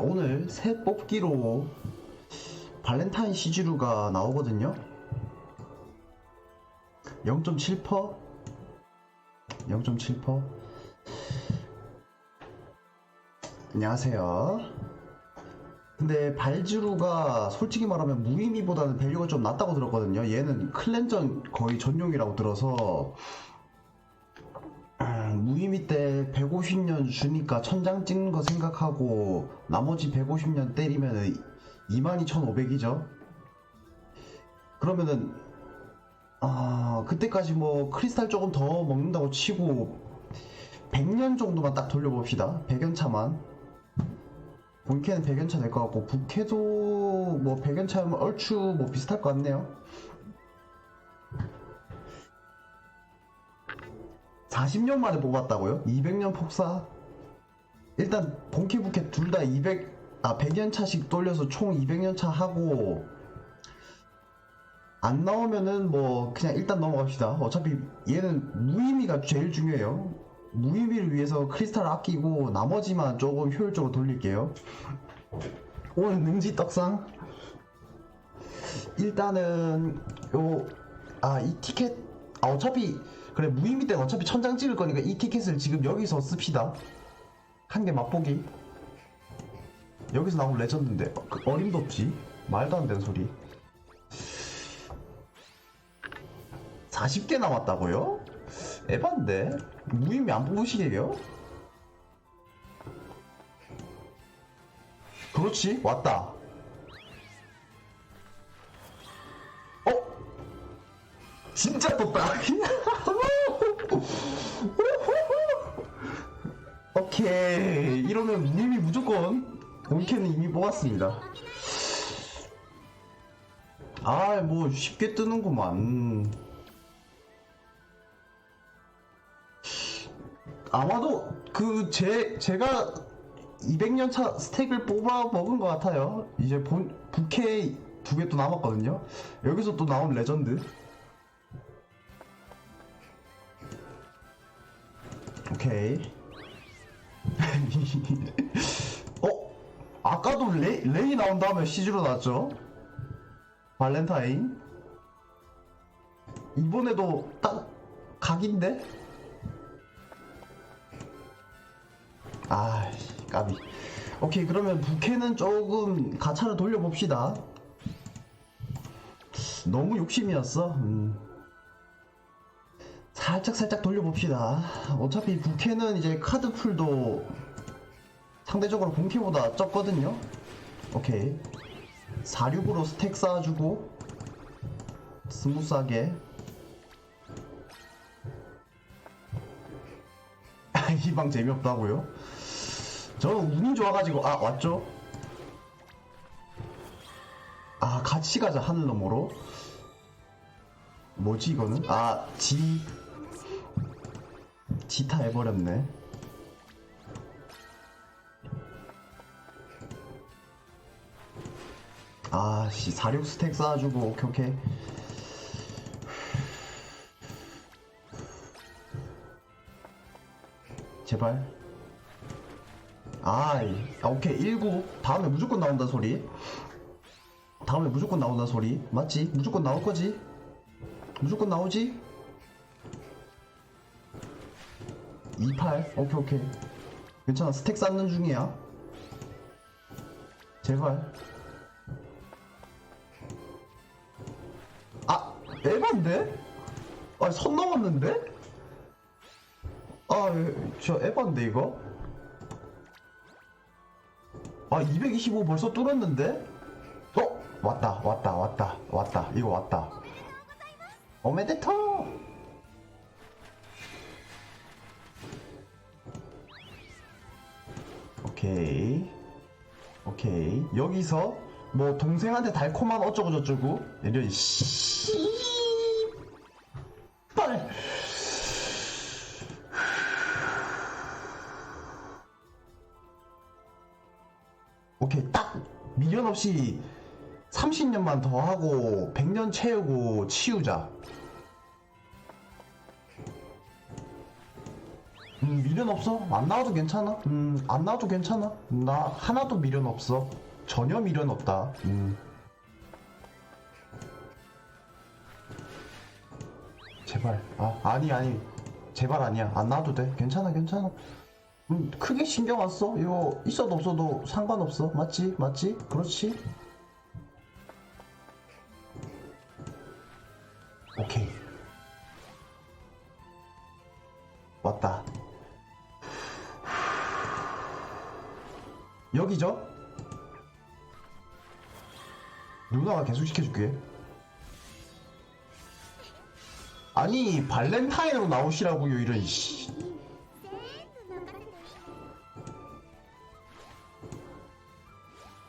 오늘 새 뽑기로 발렌타인 시즈루가 나오거든요. 0.7%? 0.7%? 안녕하세요. 근데 발지루가 솔직히 말하면 무의미보다는 밸류가 좀 낮다고 들었거든요. 얘는 클렌전 거의 전용이라고 들어서 음, 무의미 때 150년 주니까 천장 찍는 거 생각하고 나머지 150년 때리면 22,500이죠. 그러면은 아 그때까지 뭐 크리스탈 조금 더 먹는다고 치고 100년 정도만 딱 돌려봅시다. 100연차만. 본캐는 100연차 될 것 같고 북캐도 뭐 100연차면 얼추 뭐 비슷할 것 같네요. 40년 만에 뽑았다고요? 200년 폭사? 일단 본캐 부캐 둘 다 200, 아 100년 차씩 돌려서 총 200년 차 하고 안 나오면은 뭐 그냥 일단 넘어갑시다. 어차피 얘는 무의미가 제일 중요해요. 무의미를 위해서 크리스탈 아끼고 나머지만 조금 효율적으로 돌릴게요. 오늘 능지 떡상 일단은 요 아 이 티켓 아 어차피 그래 무의미 때는 어차피 천장 찍을 거니까 이 티켓을 지금 여기서 씁시다. 한 개 맛보기. 여기서 나온 레전드인데 어, 그 어림도 없지 말도 안 되는 소리. 40개 남았다고요? 에반데? 무의미 안 뽑으시게요? 그렇지 왔다 진짜 떴다 오케이 이러면 이미 무조건 본캐는 이미 뽑았습니다 아 뭐 쉽게 뜨는구만 아마도 그 제 제가 200년 차 스택을 뽑아 먹은 것 같아요. 이제 본 부캐 두 개 또 남았거든요. 여기서 또 나온 레전드. 오케이. 어? 아까도 레, 레이 나온 다음에 시즈로 나왔죠? 발렌타인. 이번에도 딱 각인데? 아, 까비. 오케이, 그러면 부캐는 조금 가차를 돌려봅시다. 너무 욕심이었어. 음. 살짝 살짝 돌려봅시다. 어차피 부캐는 이제 카드 풀도 상대적으로 본캐보다 적거든요. 오케이. 46으로 스택 쌓아주고 스무스하게 이 방 재미없다고요? 저는 운이 좋아가지고 아 왔죠? 아 같이 가자 하늘 너머로 뭐지 이거는? 아 지 지타 해버렸네 아씨 46 스택 쌓아주고 오케이 오케이 제발 아이 아, 오케이 19 다음에 무조건 나온다 소리 다음에 무조건 나온다 소리 맞지? 무조건 나올 거지? 무조건 나오지? 28 오케이 오케이 괜찮아 스택 쌓는 중이야 제발 아 에반데? 아 선 넘었는데? 아, 저 에반데 이거? 아, 225 벌써 뚫었는데? 어? 왔다, 왔다, 왔다, 왔다. 이거 왔다. 오메데토! 오케이. 오케이. 여기서 뭐 동생한테 달콤한 어쩌고 저쩌고 이런 씨. 빨. 오케이 딱 미련 없이 30년만 더 하고 100년 채우고 치우자. 음 음, 미련 없어. 안 나와도 괜찮아. 음, 안 나와도 괜찮아. 나 하나도 미련 없어. 전혀 미련 없다. 음. 제발. 아, 아니, 아니. 제발 아니야. 안 나와도 돼. 괜찮아, 괜찮아. 음, 크게 신경 안 써. 이거 있어도 없어도 상관없어. 맞지? 맞지? 그렇지? 오케이. 왔다. 여기죠? 누나가 계속 시켜줄게. 아니 발렌타인으로 나오시라고요 이런 씨.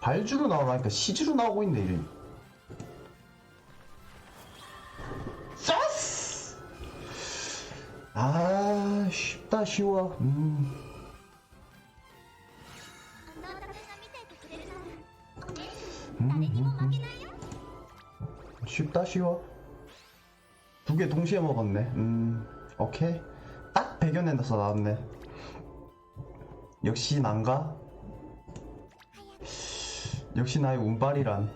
발주로 나오라니까 시즈로 나오고 있네 이런. 짜스! 아 쉽다 쉬워. 음. 음, 음, 음. 쉽다 쉬워. 두 개 동시에 먹었네. 음 오케이. 딱 배겨낸다서 나왔네. 역시 난가? 역시 나의 운발이란.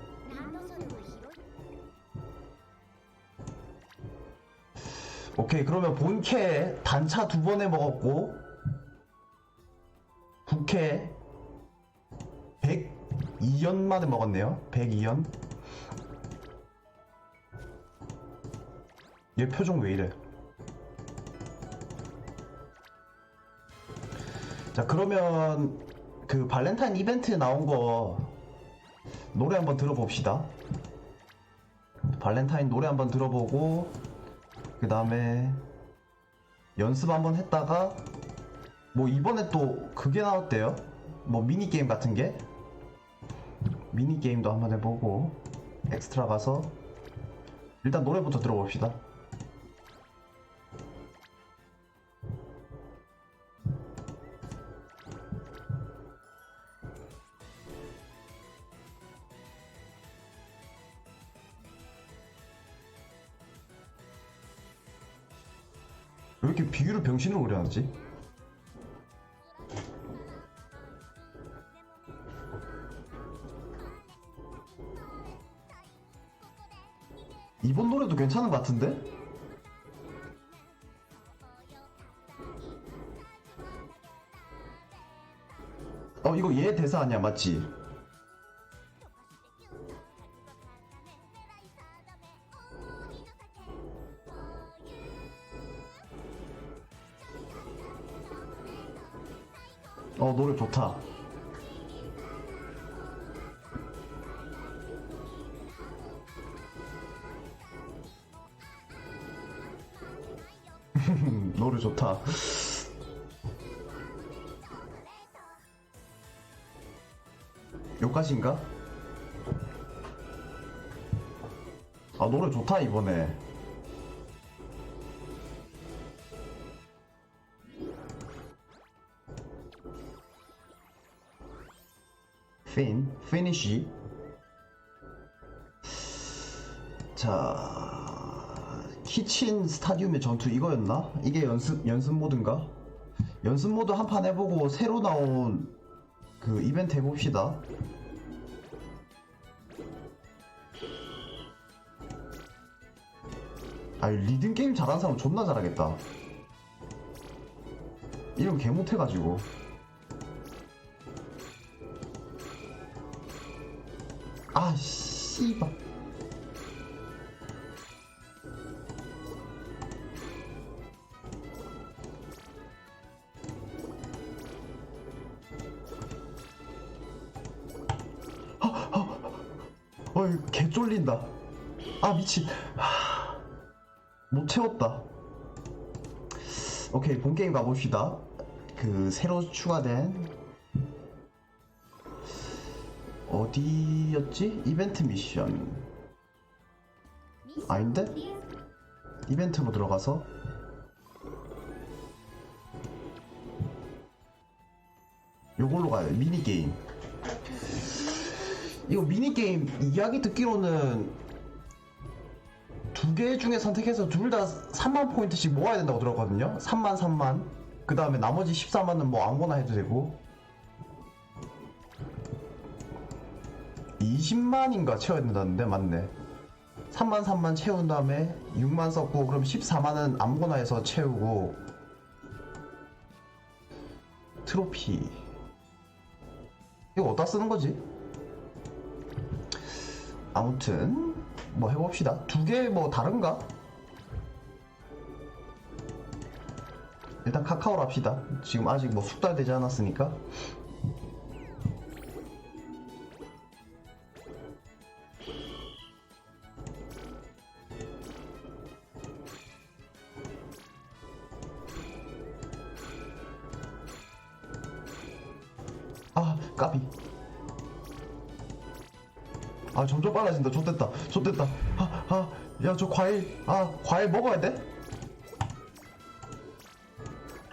오케이 그러면 본캐 단차 두 번에 먹었고 부캐 102연 만에 먹었네요. 102연. 얘 표정 왜 이래? 자 그러면 그 발렌타인 이벤트에 나온 거 노래 한번 들어봅시다. 발렌타인 노래 한번 들어보고 그 다음에 연습 한번 했다가 뭐 이번에 또 그게 나왔대요. 뭐 미니게임 같은 게 미니게임도 한번 해보고 엑스트라 가서 일단 노래부터 들어봅시다 왜 이렇게 비유를 병신으로 그려놨지? 이번 노래도 괜찮은 것 같은데? 어 이거 얘 대사 아니야 맞지? 어 노래 좋다 여기까지인가? 아 노래 좋다 이번에 핀, 피니쉬. 자, 키친 스타디움의 전투 이거였나? 이게 연습 연습 모드인가? 연습 모드 한 판 해보고 새로 나온 그 이벤트 해봅시다. 아, 리듬 게임 잘하는 사람 존나 잘하겠다. 이런 개 못해가지고. 아, 씨발. 어이, 개 쫄린다. 아, 미친. 하... 못 채웠다. 오케이, 본 게임 가봅시다. 그, 새로 추가된 어디였지? 이벤트 미션 아닌데? 이벤트로 들어가서 요걸로 돼 미니게임 이거 미니게임 이야기 듣기로는 두 개 중에 선택해서 둘 다 3만 포인트씩 모아야 된다고 들었거든요. 3만 3만. 그 다음에 나머지 14만은 뭐 아무거나 해도 되고. 20만인가 채워야 된다는데 맞네. 3만 3만 채운 다음에 6만 썼고 그럼 14만은 아무거나 해서 채우고. 트로피. 이거 어디다 쓰는 거지? 아무튼 뭐 해봅시다. 두 개 뭐 다른가? 일단 카카오로 합시다. 지금 아직 뭐 숙달되지 않았으니까. 아 까비 아 점점 빨라진다 좆됐다 좆됐다 아아야 저 과일 아 과일 먹어야 돼?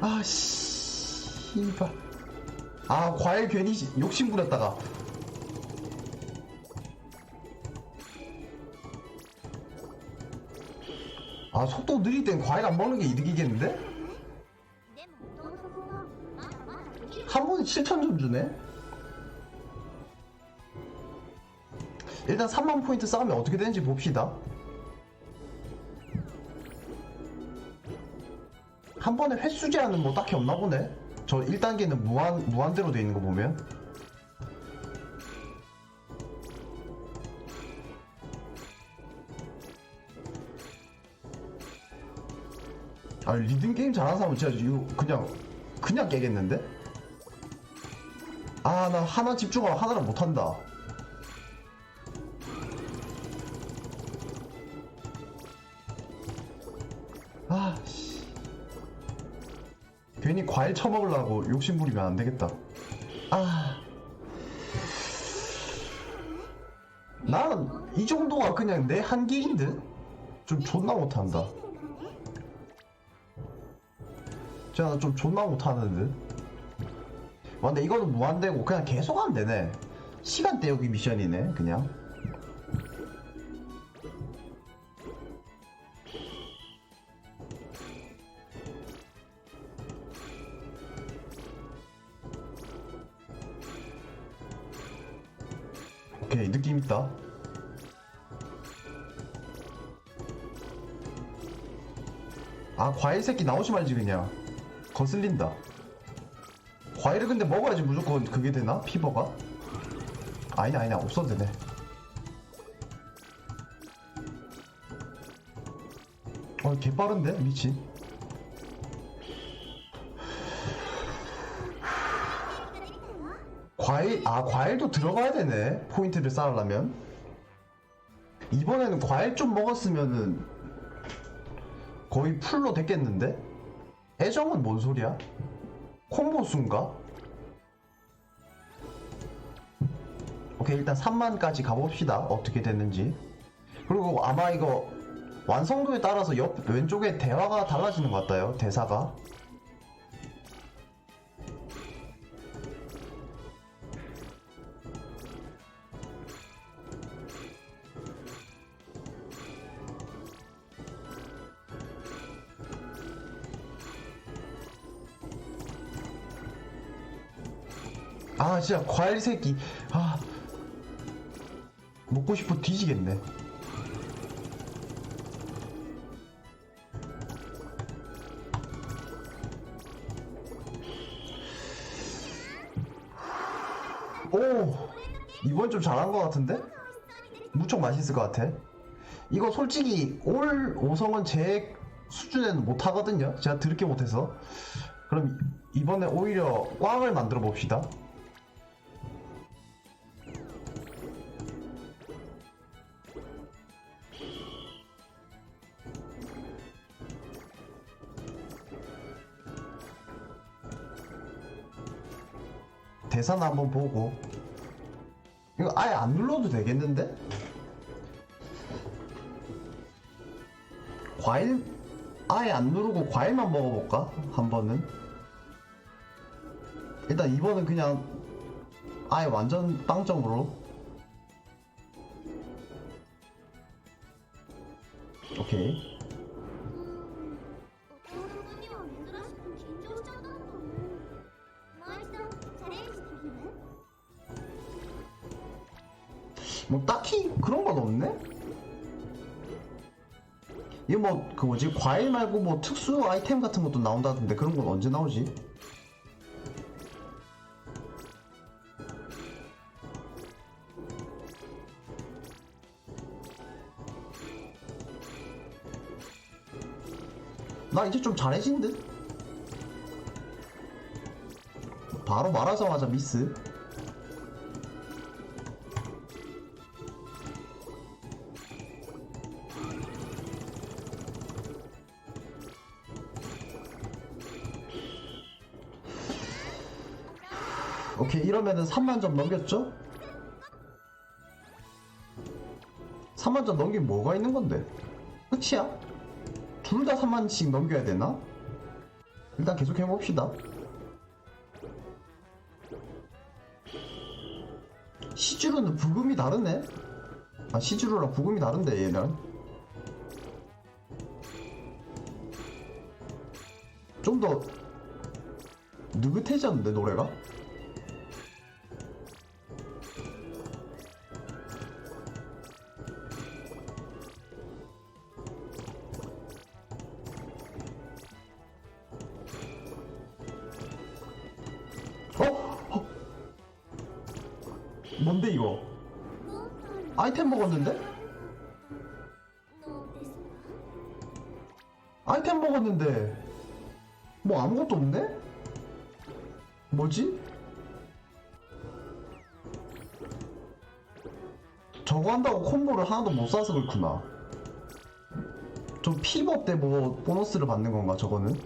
아 씨발 아 과일 괜히 욕심 부렸다가 아 속도 느릴 땐 과일 안 먹는 게 이득이겠는데? 한 번에 7천 점 주네? 일단 3만 포인트 쌓으면 어떻게 되는지 봅시다. 한 번에 횟수 제한은 뭐 딱히 없나 보네. 저 1단계는 무한, 무한대로 돼 있는 거 보면. 아, 리듬 게임 잘하는 사람은 진짜 이거 그냥, 그냥 깨겠는데? 아, 나 하나 집중하면 하나를 못한다. 괜히 과일 처먹으려고 욕심 부리면 안 되겠다. 아. 나는 이 정도가 그냥 내 한계인 듯? 좀 존나 못한다. 제가 좀 존나 못하는 듯? 와, 근데 이거는 무한대고 그냥 계속 하면 되네. 시간 때우기 미션이네, 그냥. 아, 과일 새끼 나오지 말지, 그냥. 거슬린다. 과일을 근데 먹어야지 무조건 그게 되나? 피버가? 아니네 아니네 없어도 되네 어 개빠른데 미친 과일 아 과일도 들어가야 되네 포인트를 쌓으려면 이번에는 과일 좀 먹었으면은 거의 풀로 됐겠는데? 애정은 뭔 소리야? 콤보수인가? 오케이 일단 3만까지 가봅시다 어떻게 됐는지 그리고 아마 이거 완성도에 따라서 옆 왼쪽에 대화가 달라지는 것 같아요 대사가 아 진짜 과일 새끼. 아 먹고 싶어 뒤지겠네. 오 이번 좀 잘한 것 같은데? 무척 맛있을 것 같아. 이거 솔직히 올 5성은 제 수준에는 못하거든요. 제가 드럽게 못해서. 그럼 이번에 오히려 꽝을 만들어 봅시다 대사나 한번 보고. 이거 아예 안 눌러도 되겠는데? 과일? 아예 안 누르고 과일만 먹어볼까? 한 번은? 일단 이번은 그냥 아예 완전 빵점으로. 오케이 이거 뭐그 뭐지 과일 말고 뭐 특수 아이템 같은 것도 나온다던데 그런 건 언제 나오지? 나 이제 좀 잘해진 듯? 바로 말하자마자 미스 오케이 이러면은 3만 점 넘겼죠? 3만 점 넘긴 뭐가 있는 건데? 끝이야? 둘 다 3만씩 넘겨야 되나? 일단 계속 해봅시다 시주루는 부금이 다르네? 아 시주루랑 부금이 다른데 얘는 좀 더 느긋해졌는데 노래가? 뭔데 이거? 아이템 먹었는데? 아이템 먹었는데 뭐 아무것도 없네? 뭐지? 저거 한다고 콤보를 하나도 못 사서 그렇구나 좀 피법 때 뭐 보너스를 받는 건가 저거는?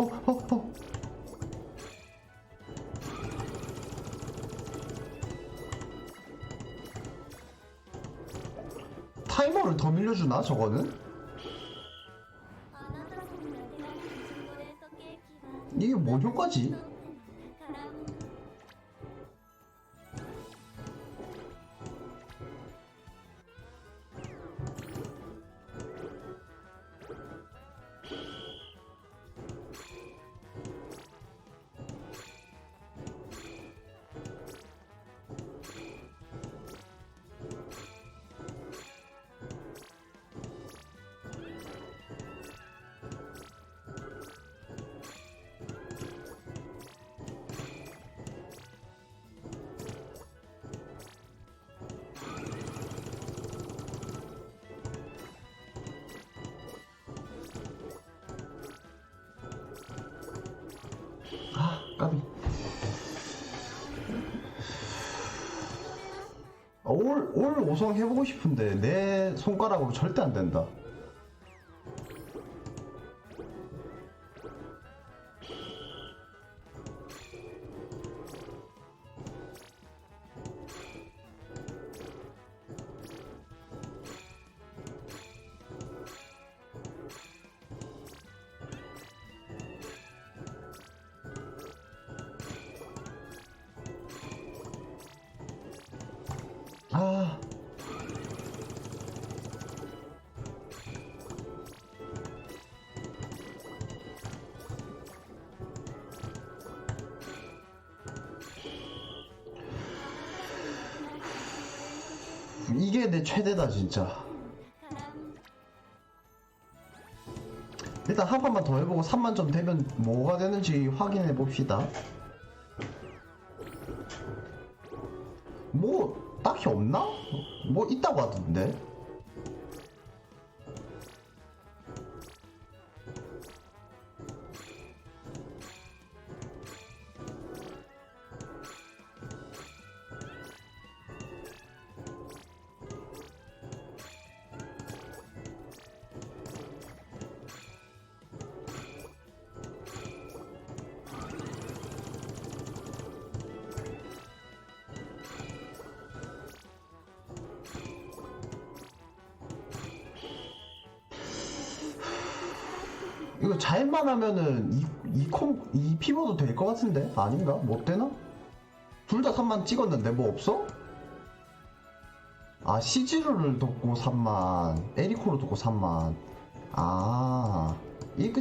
어, 어, 어. 타이머를 더 밀려주나 저거는? 이게 뭔 효과지? 올, 올 5성 해보고 싶은데 내 손가락으로 절대 안 된다 이게 내 최대다 진짜 일단 한 판만 더 해보고 3만 점 되면 뭐가 되는지 확인해 봅시다. 뭐 딱히 없나? 뭐 있다고 하던데. 이거 잘만 하면은 이, 이 콤, 이 피버도 될 것 같은데? 아닌가? 못 되나? 둘 다 3만 찍었는데 뭐 없어? 아 시즈루를 돕고 3만 에리코를 돕고 3만 아 이게 끝이